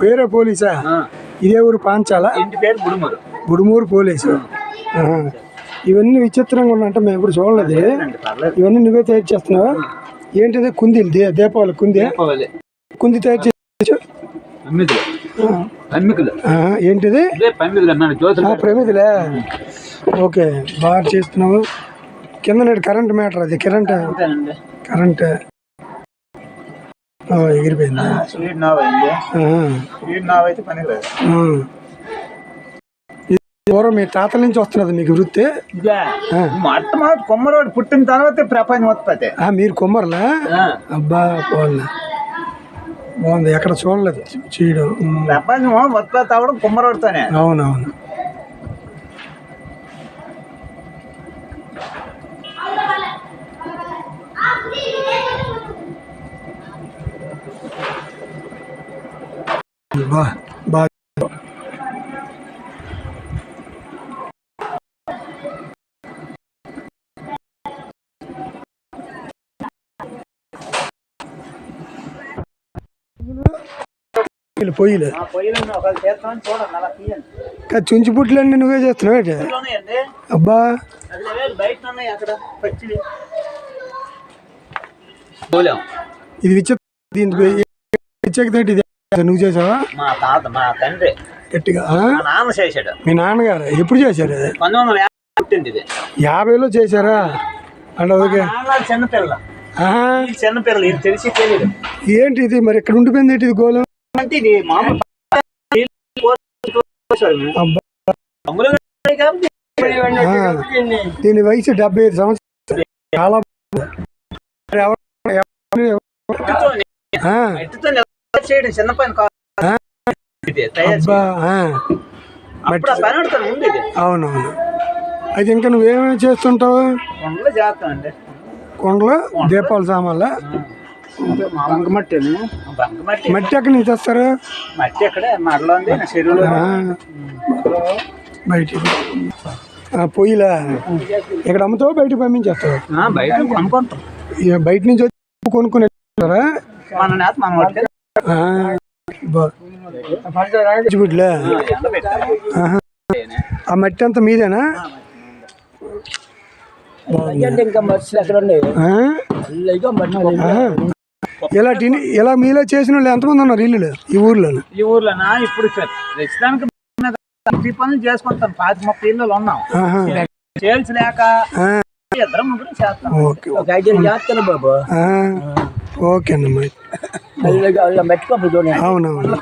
పేరే పోలీసా? ఇదే ఊరు పాంచాల? ఇంటి పేరు గుడుమూరు బుడుమూరు పోలీసు. ఇవన్నీ విచిత్రంగా ఉన్నట్టు మేము ఇప్పుడు చూడలేదు. ఇవన్నీ నువ్వే తయారు చేస్తున్నావా? ఏంటిది? కుందీలు దే దీపావళి కుంది? కుంది తయారు చేసి. ఏంటిది? ప్రమిదిలే ఓకే బాగా చేస్తున్నావు. కింద నేడు కరెంట్ మ్యాటర్ అది కరెంట్. కరెంట్. ఎగిరిపోయింది. స్వీట్ నావ్ అయింది. స్వీట్ నావ్ అయితే పనికి లేదు. పూర్వం మీ తాతల నుంచి వస్తున్నది మీకు వృత్తి? ఇదే. ఆ. మొట్టమొదటి కొమ్మరోడు పుట్టిన తర్వాత ప్రపంచం ఉత్పత్తి. మీరు కుమ్మర్లా? అబ్బా పోలే బాగుంది ఎక్కడ చూడలేదు చేయడం. ప్రపంచం ఉత్పత్తి అవ్వడం కుమ్మరోడితోనే. అవునవును. బా బా పొయ్యిలు చుంచి పుట్లన్నీ నువ్వే చేస్తున్నావు ఏంటి? అబ్బా ఇది విచ్చకతోటి ఇది నువ్వు చేసావా మా తాత మా తండ్రి గట్టిగా నాన్న చేశాడు మీ నాన్నగారు ఎప్పుడు చేశారు ఇది పంతొమ్మిది వందల యాభై పుట్టింది ఇది యాభైలో చేశారా అంటే ఓకే చిన్నపిల్ల చిన్నపిల్లలు ఇది తెలిసి తెలియదు ఏంటి ఇది మరి ఇక్కడ ఉండిపోయింది ఏంటి ఇది గోళం అంటే ఇది మామూలు. దీని వయసు డెబ్బై ఐదు సంవత్సరాలు చాలా చేయడం చిన్న పని కాదు. ఆ. ఇది తయారు అబ్బా ఆ. అప్పుడు ఆ పని ఆడుతాను ఉంది ఇది. అవునవును. అయితే ఇంకా నువ్వేమేమి చేస్తుంటావు? కొండలో చేస్తాం అండి. కొండలు దీపాల సామాన్ల? బంకమట్టి బంకమట్టి మట్టి ఎక్కడి నుంచి తెస్తారు? మట్టి ఎక్కడే మరలో ఉంది చెరువులో ఆ, బయట ఆ, పొయ్యిలా? ఇక్కడ అమ్ముతావు బయట పంపించేస్తావు? ఆ, బయట ఇక బయట నుంచి వచ్చి కొనుక్కుని వెళ్తారా? మన నేత మన వాటికి ఆ, మట్టి అంతా మీదేనా. ఇలా ఇలా మీలో చేసిన వాళ్ళు ఎంతమంది ఉన్నారు ఇల్లులు? ఈ ఊర్లో ఈ ఊర్లోనా? ఇప్పుడు ప్రస్తుతానికి ప్రతి పనులు చేసుకుంటాం. పాతి ముప్పై ఇళ్ళు ఉన్నాం. సేల్స్ లేక ఇద్దరం ముగ్గురు చేస్తాం. బాబు. ఓకే మెట్టుకోబోదు అవునవును.